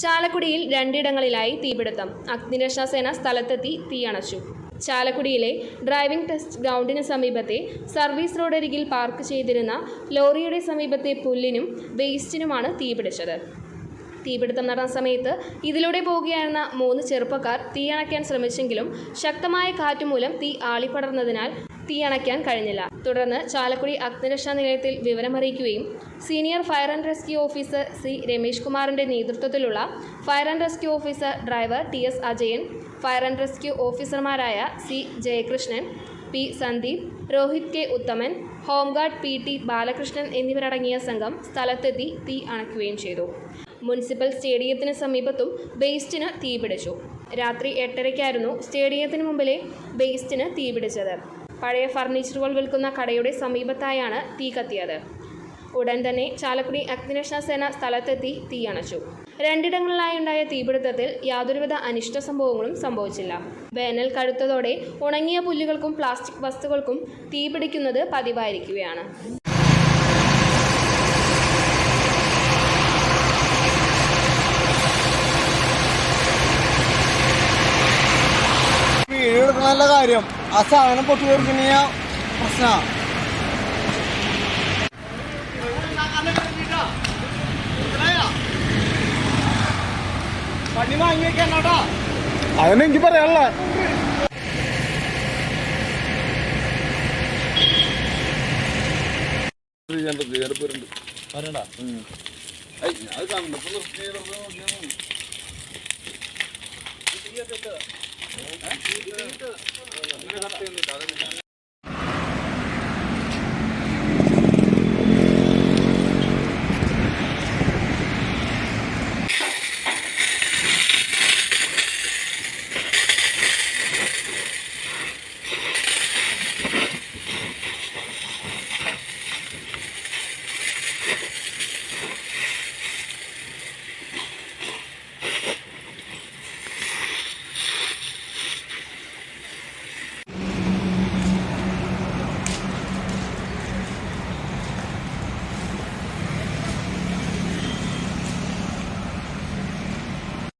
ചാലക്കുടിയിൽ രണ്ടിടങ്ങളിലായി തീപിടുത്തം. അഗ്നിരക്ഷാ സേന സ്ഥലത്തെത്തി തീയണച്ചു. ചാലക്കുടിയിലെ ഡ്രൈവിംഗ് ടെസ്റ്റ് ഗ്രൗണ്ടിന് സമീപത്തെ സർവീസ് റോഡരികിൽ പാർക്ക് ചെയ്തിരുന്ന ലോറിയുടെ സമീപത്തെ പുല്ലിനും വേസ്റ്റിനുമാണ് തീപിടിച്ചത്. തീപിടുത്തം നടന്ന സമയത്ത് ഇതിലൂടെ പോകുകയായിരുന്ന മൂന്ന് ചെറുപ്പക്കാർ തീയണയ്ക്കാൻ ശ്രമിച്ചെങ്കിലും ശക്തമായ കാറ്റുമൂലം തീ ആളിപ്പടർന്നതിനാൽ തീയണയ്ക്കാൻ കഴിഞ്ഞില്ല. തുടർന്ന് ചാലക്കുടി അഗ്നിരക്ഷാ നിലയത്തിൽ വിവരമറിയിക്കുകയും senior fire and rescue officer C Ramesh കുമാറിന്റെ നേതൃത്വത്തിലുള്ള fire and rescue officer driver T S Ajayan fire and rescue ഓഫീസർമാരായ C Jayakrishnan P Sandeep Rohith K Uthaman home guard P T Balakrishnan എന്നിവരടങ്ങിയ സംഘം സ്ഥലത്തെത്തി തീ അണയ്ക്കുകയും ചെയ്തു. മുനിസിപ്പൽ സ്റ്റേഡിയത്തിന് സമീപത്തും ബേസ്റ്റിന് തീപിടിച്ചു. രാത്രി എട്ടരയ്ക്കായിരുന്നു സ്റ്റേഡിയത്തിന് മുമ്പിലെ ബേസ്റ്റിന് തീപിടിച്ചത്. പഴയ ഫർണിച്ചറുകൾ വിൽക്കുന്ന കടയുടെ സമീപത്തായാണ് തീ കത്തിയത്. ഉടൻ തന്നെ ചാലക്കുടി അഗ്നിരക്ഷാ സേന സ്ഥലത്തെത്തി തീയണച്ചു രണ്ടിടങ്ങളിലായുണ്ടായ തീപിടുത്തത്തിൽ യാതൊരുവിധ അനിഷ്ട സംഭവങ്ങളും സംഭവിച്ചില്ല. വേനൽ കടുത്തതോടെ ഉണങ്ങിയ പുല്ലുകൾക്കും പ്ലാസ്റ്റിക് വസ്തുക്കൾക്കും തീപിടിക്കുന്നത് പതിവായിരിക്കുകയാണ്. നല്ല കാര്യം. ആ സാധനം പൊട്ടി തീർക്കുന്ന പ്രശ്നമാണ് അതിനെനിക്ക് പറയാനുള്ള. പറയണ്ടാ അത് Parang